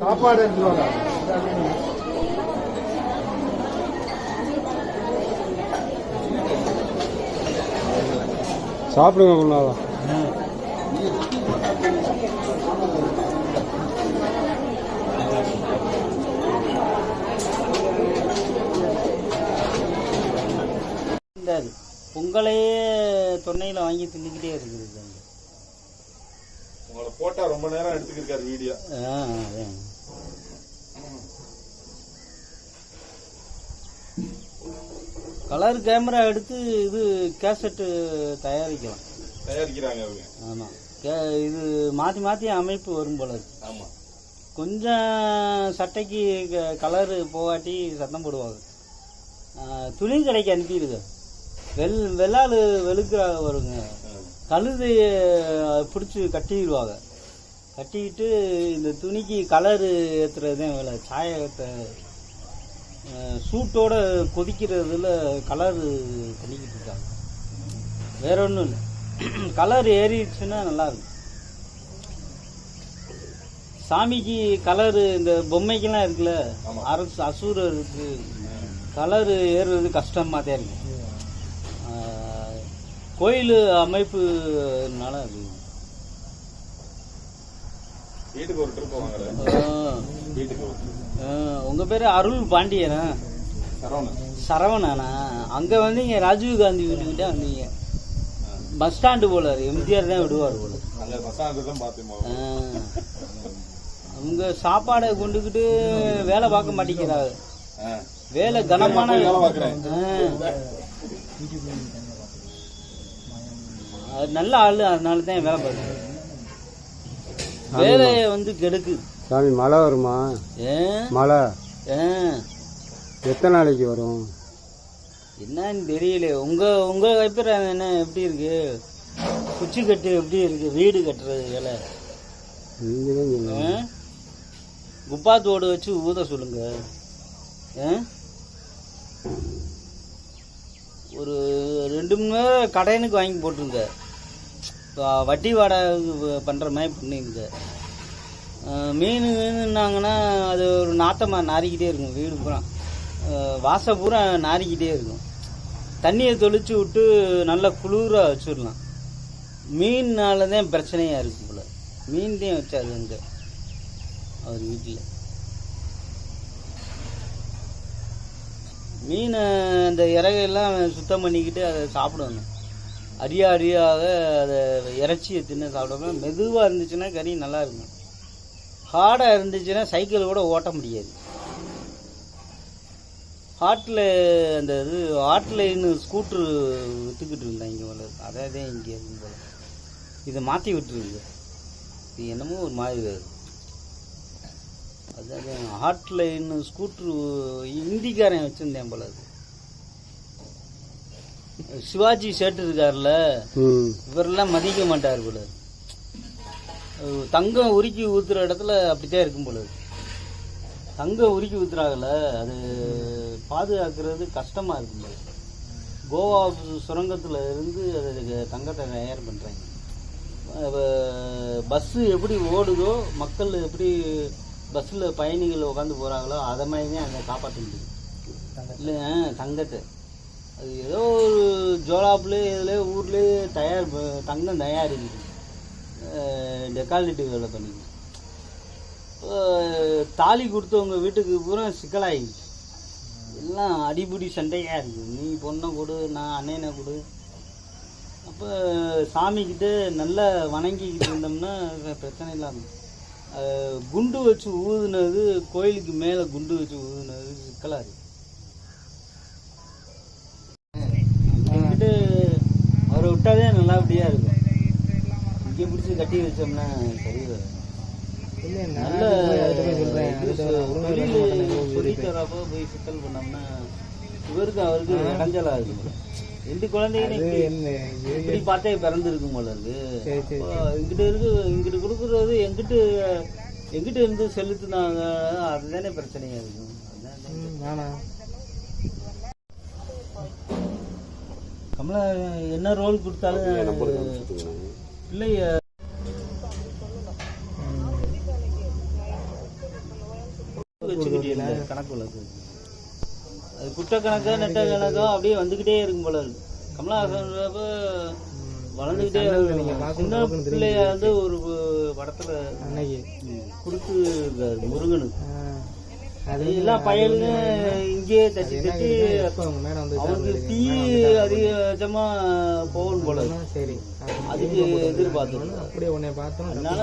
சாப்பாடு எடுத்துருவாங்க சாப்பிடுங்க கொண்டாதான் இந்த இது. பொங்கலையே தொன்னையில் வாங்கி தின்னுக்கிட்டே இருக்குது இது வந்து. உங்களை போட்டா ரொம்ப நேரம் எடுத்துக்கிருக்காரு வீடியோ ஆ அதான் கலர் கேமரா எடுத்து இது கேசட்டு தயாரிக்கலாம். தயாரிக்கிறாங்க அவங்க. ஆமாம் கே இது மாற்றி மாற்றி அமைப்பு வரும் போல இருக்கு. ஆமா. கொஞ்சம் சட்டைக்கு கலரு போகாட்டி சத்தம் போடுவாங்க. துணி கடைக்கு அனுப்பிடுங்க. வெள் வெள்ளாடு வெளுக்கிறாக வருங்க. கழுதைய பிடிச்சி கட்டிடுவாங்க. கட்டிக்கிட்டு இந்த துணிக்கு கலரு ஏற்றுறது தான் வேலை. சாயத்தை சூட்டோட கொதிக்கிறதுல கலரு பண்ணிக்கிட்டு இருக்காங்க. வேற ஒன்றும் இல்லை. கலர் ஏறிடுச்சுன்னா நல்லா இருக்கும். சாமிக்கு கலரு இந்த பொம்மைக்கெல்லாம் இருக்குல்ல. அரசு அசூரம் இருக்கு. கலரு ஏறுறது கஷ்டமாக தான் இருக்கு கோயில் அமைப்புனால அது வீட்டுக்கு ஒரு ட்ரிப் வாங்குற ஆஹ், வீட்டுக்கு ஒரு trip. ஆஹ், உங்க பேரு அருள் பாண்டியனா? சரவணன். சரவணனா? அங்க வந்தீங்க ராஜீவ் காந்தி வீட்டுக்கிட்ட வந்தீங்க. பஸ் ஸ்டாண்டு போல எம்ஜிஆர் தான் விடுவார் போல அங்க தான் பார்த்தேன். அவங்க சாப்பாடை கொண்டுக்கிட்டு வேலை பார்க்க மாட்டேங்கிறாங்க வேலை கனமான நல்ல ஆளு அதனால தான் வேலை பார்க்குறேன். வேலையை வந்து கெடுக்கு. சாமி மழை வருமா? மழை. எத்தனை நாளைக்கு வரும்? என்னன்னு தெரியல. உங்க உங்க அபிப்பிராயம் என்ன? எப்படி இருக்கு? குச்சி கட்டு எப்படி இருக்கு? வீடு கட்டுறது வேலை? குப்பாத்தோடு வச்சு ஊத சொல்லுங்க? ஒரு ரெண்டு மணி நேரம் கடையனுக்கு வாங்கி போட்டுருங்க. வட்டி வாடகை பண்ணுற மாதிரி பண்ணுங்க மீன் மீனுன்னாங்கன்னா அது ஒரு நாத்தமாக நாரிக்கிட்டே இருக்கும் வீடு பூரா. வாசல் வாச பூரா நாரிக்கிட்டே இருக்கும். தண்ணியை தொளிச்சு விட்டு நல்லா குளிராக வச்சிடலாம். மீன்னால தான் பிரச்சனையாக இருக்கும் போல. மீன் தான் வச்சாரு அங்கே அவர் வீட்டில் மீனை அந்த இறகையெல்லாம் சுத்தம் பண்ணிக்கிட்டு அதை சாப்பிடணும். அரியா அரியாக அதை இறைச்சியை தின்னு சாப்பிடாம மெதுவாக இருந்துச்சுன்னா கறி நல்லா இருக்கும். ஹார்டாக இருந்துச்சுன்னா சைக்கிள் கூட ஓட்ட முடியாது. ஹாட்டில் அந்த இது ஹாட்லைன்னு ஸ்கூட்ரு விற்றுக்கிட்டு இருந்தாங்க போல இருக்கு. அதே தான் இங்கே இருக்கும் போல. இதை மாற்றி விட்டுருங்க. இது என்னமோ ஒரு மாதிரி வருது அதான் ஹாட்லைன் ஸ்கூட்ரு இந்திக்காரன் வச்சுருந்தேன் போல அது. சிவாஜி ஷர்ட் இருக்கார்ல இவரெல்லாம் மதிக்க மாட்டார் போல. தங்கம் உருக்கி ஊற்றுற இடத்துல அப்படித்தான் இருக்கும் போல தங்கம் உருக்கி ஊற்றுறாங்கல்ல அது பாதுகாக்கிறது கஷ்டமாக இருக்கும் போல கோவா சுரங்கத்தில் இருந்து அதுக்கு தங்கத்தை தயார் பண்ணுறாங்க பஸ்ஸு எப்படி ஓடுதோ மக்கள் எப்படி பஸ்ஸில் பயணிகள் உட்காந்து போகிறாங்களோ அதை மாதிரி தான் அதை காப்பாற்ற முடியும் இல்லை தங்கத்தை. அது ஏதோ ஒரு ஜோலாப்லேயே இதில் ஊர்லேயே தயார் தங்கம் தங்கம் தயாரிக்குது. டெக்காலிட்டி வேலை பண்ணிக்கு தாலி கொடுத்தவங்க வீட்டுக்கு பூரா சிக்கலாகிடுச்சு எல்லாம் அடிபிடி சண்டையாக இருக்குது நீ பொண்ணை கொடு நான் அண்ணனை கொடு. அப்போ சாமிக்கிட்ட நல்லா வணங்கிக்கிட்டு இருந்தோம்னா பிரச்சனை இல்லாமல் குண்டு வச்சு ஊதுனது கோயிலுக்கு மேலே குண்டு வச்சு ஊதுனது சிக்கலாக இருக்குது அவரை விட்டாதே நல்லபடியாக இருக்கும். இங்கே பிடிச்சி கட்டி வச்சோம்னா சரி. நல்ல சொல்லித்தரப்போ போய் சிக்கல் பண்ணோம்னா இவருக்கு அவருக்கு இடைஞ்சலா இருக்கும் ரெண்டு குழந்தைகளும் இப்படி பார்த்தே பிறந்திருக்கும் போல இருக்கு இங்கிட்ட இருக்கு இங்கிட்டு கொடுக்குறது எங்கிட்டு எங்கிட்ட இருந்து செலுத்துனாங்க? அதுதானே பிரச்சனையா இருக்கும் கமலா என்ன ரோல் கொடுத்தாலும் இல்லை. கணக்கு வழக்கு. அது குட்ட கணக்கா நெட்ட கணக்கா அப்படியே வந்துக்கிட்டே இருக்கும் போல இருக்கு கமலஹாசன் வளர்ந்துக்கிட்டே. சின்ன பிள்ளைய வந்து ஒரு படத்துல அன்னைக்கு. கொடுத்து முருகனுக்கு. அது அது எல்லா பயலுங்க இங்கேயே தட்டி தட்டி மேடம் வந்து அவனுக்கு தீ அதிகபட்சமா போகணும் போல. சரி. அதுக்கு எதிர்பார்த்து அப்படியே உன்னை பார்த்தோம் அதனால